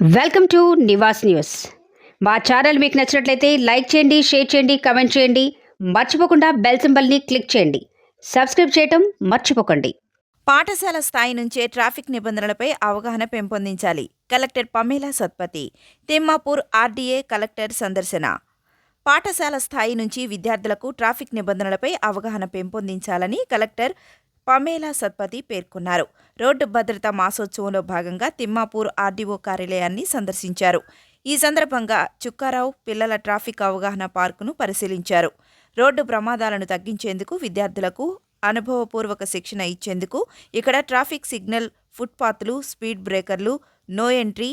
Welcome to Nivas news. మా channel మీకు నచ్చినట్లయితే లైక్ చేయండి షేర్ చేయండి కమెంట్ చేయండి. మర్చిపోకుండా బెల్ సింబల్ని క్లిక్ చేయండి. సబ్స్క్రైబ్ చేయటం మర్చిపోకండి. పాఠశాల స్థాయి నుంచే ట్రాఫిక్ నిబంధనలపై అవగాహన పెంపొందించాలి. Collector Pamela Satpathy Timmapur RDA collector సందర్శన. పాఠశాల స్థాయి నుంచి విద్యార్థులకు ట్రాఫిక్ నిబంధనలపై అవగాహన పెంపొందించాలని కలెక్టర్ పమేలా సత్పతి పేర్కొన్నారు. రోడ్డు భద్రతా మాసోత్సవంలో భాగంగా తిమ్మాపూర్ ఆర్డీఓ కార్యాలయాన్ని సందర్శించారు. ఈ సందర్భంగా చుక్కారావు పిల్లల ట్రాఫిక్ అవగాహన పార్కును పరిశీలించారు. రోడ్డు ప్రమాదాలను తగ్గించేందుకు విద్యార్థులకు అనుభవపూర్వక శిక్షణ ఇచ్చేందుకు ఇక్కడ ట్రాఫిక్ సిగ్నల్ ఫుట్పాత్లు స్పీడ్ బ్రేకర్లు నో ఎంట్రీ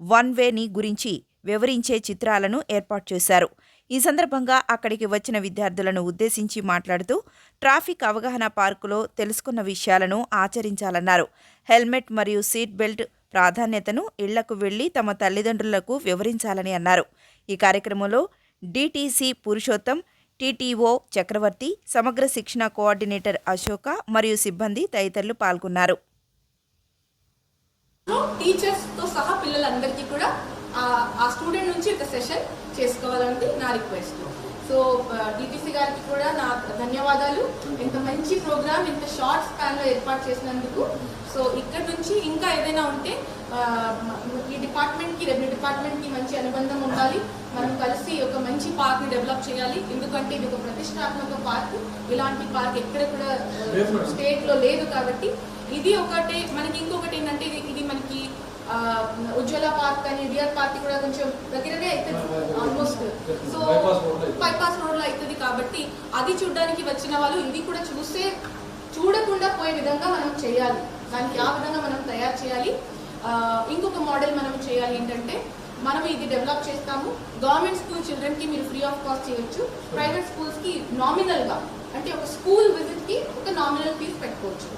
వన్ వేని గురించి వివరించే చిత్రాలను ఏర్పాటు చేశారు. ఈ సందర్భంగా అక్కడికి వచ్చిన విద్యార్థులను ఉద్దేశించి మాట్లాడుతూ ట్రాఫిక్ అవగాహన పార్కులో తెలుసుకున్న విషయాలను ఆచరించాలన్నారు. హెల్మెట్ మరియు సీట్ బెల్ట్ ప్రాధాన్యతను ఇళ్ళకు వెళ్ళి తమ తల్లిదండ్రులకు వివరించాలని అన్నారు. ఈ కార్యక్రమంలో డిటిసి పురుషోత్తం టీటీఓ చక్రవర్తి సమగ్ర శిక్షణ కోఆర్డినేటర్ అశోక మరియు సిబ్బంది తదితరులు పాల్గొన్నారు. టీచర్స్తో సహా పిల్లలందరికీ కూడా ఆ స్టూడెంట్ నుంచి ఒక సెషన్ చేసుకోవాలని నా రిక్వెస్ట్. సో డిటిసి గారికి కూడా నా ధన్యవాదాలు. ఇంత మంచి ప్రోగ్రామ్ ఇంత షార్ట్ స్పాన్లో ఏర్పాటు చేసినందుకు. సో ఇక్కడ నుంచి ఇంకా ఏదైనా ఉంటే ఈ డిపార్ట్మెంట్కి రెవెన్యూ డిపార్ట్మెంట్కి మంచి అనుబంధం ఉండాలి. మనం కలిసి ఒక మంచి పార్క్ని డెవలప్ చేయాలి. ఎందుకంటే ఇది ఒక ప్రతిష్టాత్మక పార్క్. ఇలాంటి పార్క్ ఎక్కడ కూడా స్టేట్లో లేదు కాబట్టి ఇది ఒకటే మనకి ఇంకొకటి ఏంటంటే ఇది మనకి ఉజ్వల పార్క్ అని డిఆర్ పార్క్ కూడా కొంచెం దగ్గరనే అవుతుంది ఆల్మోస్ట్ సో బైపాస్ రోడ్లో అవుతుంది. కాబట్టి అది చూడడానికి వచ్చిన వాళ్ళు ఇది కూడా చూసే చూడకుండా పోయే విధంగా మనం చేయాలి. దానికి ఆ విధంగా మనం తయారు చేయాలి. ఇంకొక మోడల్ మనం చేయాలి ఏంటంటే మనం ఇది డెవలప్ చేస్తాము. గవర్నమెంట్ స్కూల్ చిల్డ్రన్కి మీరు ఫ్రీ ఆఫ్ కాస్ట్ చేయొచ్చు. ప్రైవేట్ స్కూల్స్కి నామినల్గా అంటే ఒక స్కూల్ విజిట్కి ఒక నామినల్ ఫీజ్ పెట్టుకోవచ్చు.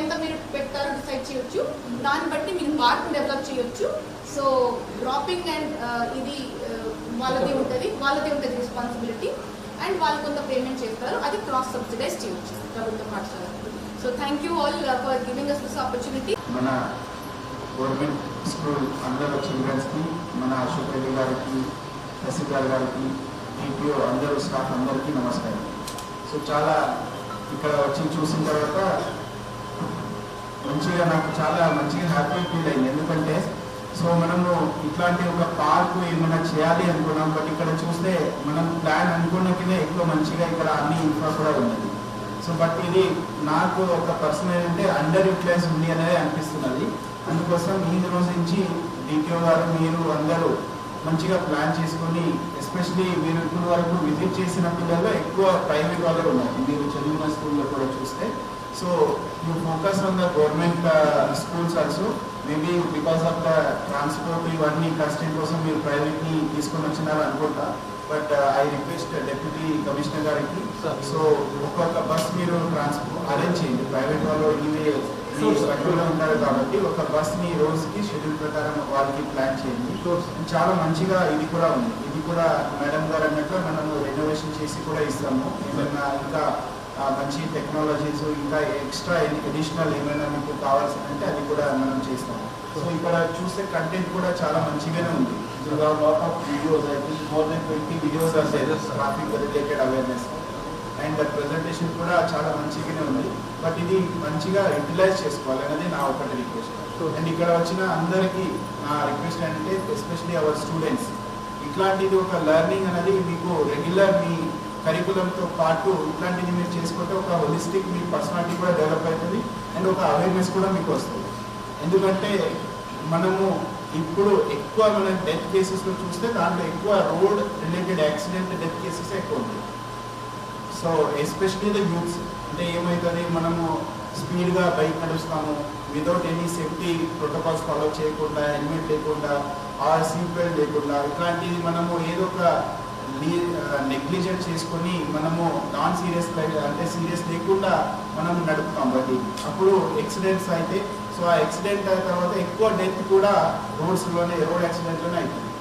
ఎంత మీరు పెడతారో డిసైడ్ చేయొచ్చు. దాన్ని బట్టి మీరు మార్క్ని డెవలప్ చేయొచ్చు. సో డ్రాపింగ్ అండ్ ఇది వాళ్ళది ఉంటుంది. వాళ్ళది ఉంటుంది రెస్పాన్సిబిలిటీ అండ్ వాళ్ళు కొంత పేమెంట్ చేస్తారు. అది క్రాస్ సబ్సిడైజ్ చేయొచ్చు ప్రభుత్వ పాఠశాల. So thank you all for giving us this opportunity మన గవర్నమెంట్ స్కూల్ అందరూ చిల్డ్రన్స్కి మన అశోక్ రెడ్డి గారికి తహసీల్దార్ గారికి టీపీఓ అందరూ స్టాఫ్ అందరికీ నమస్కారం. సో చాలా ఇక్కడ వచ్చి చూసిన తర్వాత మంచిగా నాకు చాలా మంచిగా హ్యాపీ ఫీల్ అయింది ఎందుకంటే సో మనము ఇట్లాంటి ఒక పార్క్ ఏమైనా చేయాలి అనుకున్నాం బట్ ఇక్కడ చూస్తే మనం ప్లాన్ అనుకున్నకినే ఎక్కువ మంచిగా ఇక్కడ అన్ని ఇన్ఫ్రా కూడా ఉన్నది. సో బట్ ఇది నాకు ఒక పర్సనల్ అంటే అండర్ యూటిలైజ్ ఉంది అనేది అనిపిస్తున్నది. అందుకోసం ఈ రోజు నుంచి డిటిఓ గారు మీరు అందరూ మంచిగా ప్లాన్ చేసుకొని ఎస్పెషలీ మీరు ఇప్పుడు వరకు విజిట్ చేసిన పిల్లల్లో ఎక్కువ ప్రైవేట్ వాళ్ళు ఉన్నారు. మీరు చదివిన స్కూల్లో కూడా చూస్తే. So you focus on the government schools also maybe because of the transport ఇవన్నీ కష్టం కోసం మీరు ప్రైవేట్ని తీసుకొని వచ్చినారు అనుకుంటా. But I request deputy commissioner గారికి సో ఒక్కొక్క బస్ మీరు ట్రాన్స్పోర్ట్ అరేంజ్ చేయండి. ప్రైవేట్ వాళ్ళు ఇవి స్ట్రక్చర్లో ఉంటారు కాబట్టి ఒక బస్ని రోజుకి షెడ్యూల్ ప్రకారం వాళ్ళకి ప్లాన్ చేయండి. చాలా మంచిగా ఇది కూడా ఉంది. ఇది కూడా మేడం గారు అన్నట్లు మనము రెనోవేషన్ చేసి కూడా ఇస్తాము. ఏమైనా ఇంకా మంచి టెక్నాలజీస్ ఇంకా ఎక్స్ట్రా అడిషనల్ ఏమైనా మీకు కావాల్సిందంటే అది కూడా మనం చేస్తాం సో ఇక్కడ చూస్తే కంటెంట్ కూడా చాలా మంచిగానే ఉంది. Lot of videos I think more than twenty videos are traffic related awareness and presentation కూడా చాలా మంచిగానే ఉంది. బట్ ఇది మంచిగా యూటిలైజ్ చేసుకోవాలి అనేది నా ఒకటి రిక్వెస్ట్ అండ్ ఇక్కడ వచ్చిన అందరికీ నా రిక్వెస్ట్ ఏంటంటే ఎస్పెషలీ అవర్ స్టూడెంట్స్ ఇట్లాంటిది ఒక లెర్నింగ్ అనేది మీకు రెగ్యులర్ మీ కరికులంతో పాటు ఇట్లాంటివి మీరు చేసుకుంటే ఒక హోలిస్టిక్ మీ పర్సనాలిటీ కూడా డెవలప్ అవుతుంది అండ్ ఒక అవేర్నెస్ కూడా మీకు వస్తుంది. ఎందుకంటే మనము ఇప్పుడు ఎక్కువ మనం డెత్ కేసెస్లో చూస్తే దాంట్లో ఎక్కువ road related accident death cases ఎక్కువ ఉంటాయి సో ఎస్పెషలీ ద యూత్స్ అంటే ఏమవుతుంది మనము స్పీడ్గా bike నడుస్తాము. Without any safety protocols follow చేయకుండా హెల్మెట్ లేకుండా ఆ సీట్ బెల్ట్ లేకుండా ఇట్లాంటిది మనము ఏదో ఒక నెగ్లిజెంట్ చేసుకొని మనము నాన్ సీరియస్ అంటే సీరియస్ లేకుండా మనం నడుపుతాం బట్టి. అప్పుడు యాక్సిడెంట్స్ అయితే సో ఆ యాక్సిడెంట్ అయిన తర్వాత ఎక్కువ డెత్ కూడా రోడ్స్లోనే రోడ్ యాక్సిడెంట్లోనే అవుతుంది.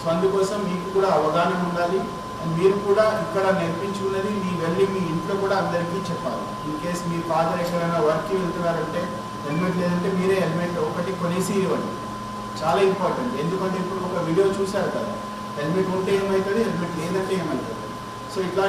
సో అందుకోసం మీకు కూడా అవగాహన ఉండాలి. అండ్ మీరు కూడా ఇక్కడ నేర్పించుకున్నది మీ వెళ్ళి మీ ఇంట్లో కూడా అందరికీ చెప్పాలి. ఇన్ కేస్ మీ ఫాదర్ ఎక్కడైనా వర్క్కి వెళ్తున్నారంటే హెల్మెట్ లేదంటే మీరే హెల్మెట్ ఒకటి కొనేసి ఇవ్వండి. చాలా ఇంపార్టెంట్. ఎందుకంటే ఇప్పుడు ఒక వీడియో చూశారు కదా హెల్మెట్ ఉంటే ఏమవుతుంది హెల్మెట్ లేదంటే ఏమవుతుంది సో ఇట్లా